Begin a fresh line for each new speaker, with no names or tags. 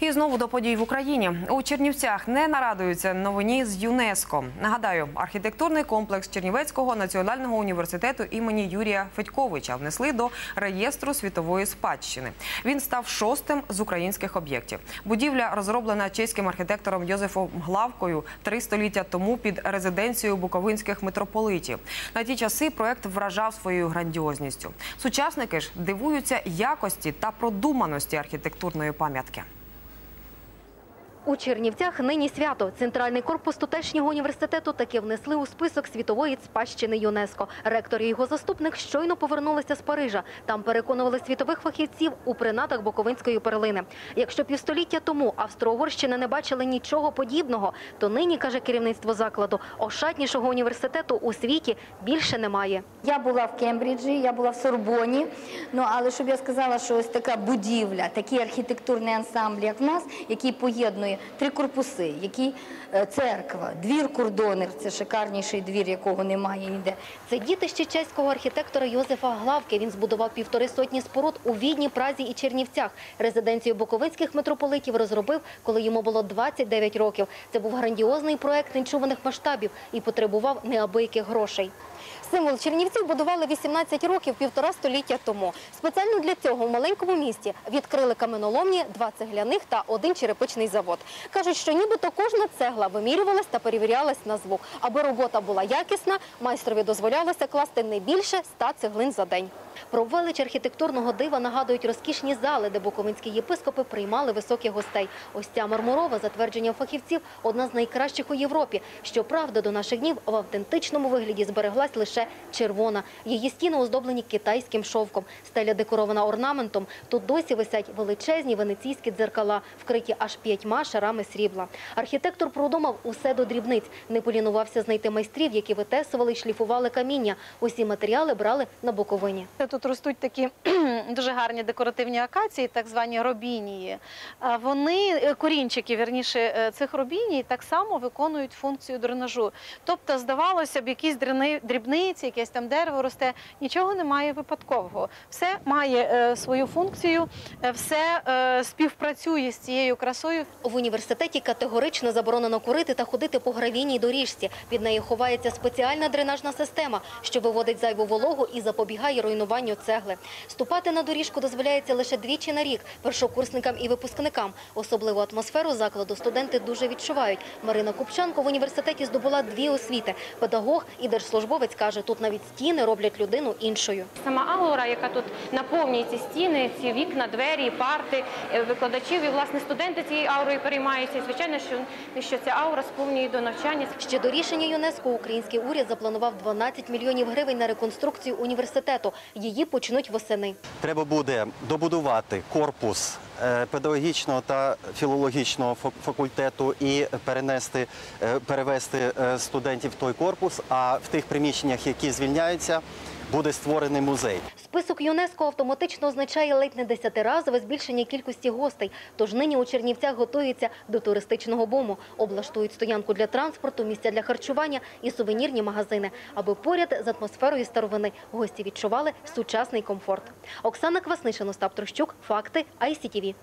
І знову до подій в Україні у Чернівцях не нарадуються новині з ЮНЕСКО. Нагадаю, архітектурний комплекс Чернівецького національного університету імені Юрія Федьковича внесли до реєстру світової спадщини. Він став шостим з українських об'єктів. Будівля розроблена чеським архітектором Йозефом Главкою три століття тому під резиденцією буковинських митрополитів. На ті часи проект вражав своєю грандіозністю. Сучасники ж дивуються якості та продуманості архітектурної пам'ятки.
У Чернівцях нині свято. Центральний корпус тутешнього університету таки внесли у список світової спадщини ЮНЕСКО. Ректор і його заступник щойно повернулися з Парижа. Там переконували світових фахівців у принадах Буковинської перлини. Якщо півстоліття тому Австро-Угорщина не бачили нічого подібного, то нині, каже керівництво закладу, ошатнішого університету у світі більше немає.
Я була в Кембриджі, я була в Сорбоні. Ну але щоб я сказала, що ось така будівля, такий архітектурний ансамбль, як в нас, який поєднує три корпуси, який е, церква, двір кордонер, це шикарніший двір, якого немає ніде.
Це дітище чеського архітектора Йозефа Главки. Він збудував півтори сотні споруд у Відні, Празі і Чернівцях. Резиденцію буковинських митрополитів розробив, коли йому було 29 років. Це був грандіозний проект нечуваних масштабів і потребував неабияких грошей. Символ Чернівців будували 18 років, півтора століття тому. Спеціально для цього в маленькому місті відкрили каменоломні, два цегляних та один черепичний завод. Кажуть, що нібито кожна цегла вимірювалась та перевірялась на звук. Аби робота була якісна, майстрові дозволялося класти не більше 100 цеглин за день. Про велич архітектурного дива нагадують розкішні зали, де буковинські єпископи приймали високих гостей. Ось ця мармурова, за твердженням фахівців, одна з найкращих у Європі. Щоправда, до наших днів в автентичному вигляді збереглась лише червона. Її стіни оздоблені китайським шовком. Стеля декорована орнаментом. Тут досі висять величезні венеційські дзеркала, вкриті аж п'ятьма шарами срібла. Архітектор продумав усе до дрібниць. Не полінувався знайти майстрів, які витесували й шліфували каміння. Усі матеріали брали на Буковині.
Тут ростуть такі дуже гарні декоративні акації, так звані робінії. Вони, е, корінчики, вірніше, е, цих робіній так само виконують функцію дренажу. Тобто, здавалося б, якісь дрібниці, якесь там дерево росте, нічого немає випадкового. Все має е, свою функцію, все співпрацює з цією красою.
В університеті категорично заборонено курити та ходити по гравійній доріжці. Під нею ховається спеціальна дренажна система, що виводить зайву вологу і запобігає руйнуванню цегли. Ступати на доріжку дозволяється лише двічі на рік першокурсникам і випускникам. Особливу атмосферу закладу студенти дуже відчувають. Марина Купчанко в університеті здобула дві освіти. Педагог і держслужбовець каже, тут навіть стіни роблять людину іншою.
Сама аура, яка тут наповнює ці стіни, ці вікна, двері, парти е, викладачів і власне студенти цією аурою переймаються. І звичайно, що, що ця аура сповнює до навчання.
Ще до рішення ЮНЕСКО український уряд запланував 12 мільйонів гривень на реконструкцію університету. Її почнуть восени.
Треба буде добудувати корпус е, педагогічного та філологічного фак- факультету і перенести, е, перевести е, студентів в той корпус. А в тих приміщеннях, які звільняються, буде створений музей.
Список ЮНЕСКО автоматично означає ледь не десятиразове збільшення кількості гостей. Тож нині у Чернівцях готуються до туристичного буму. Облаштують стоянку для транспорту, місця для харчування і сувенірні магазини, аби поряд з атмосферою старовини гості відчували сучасний комфорт. Оксана Кваснишин, Остап Трощук, Факти, ICTV.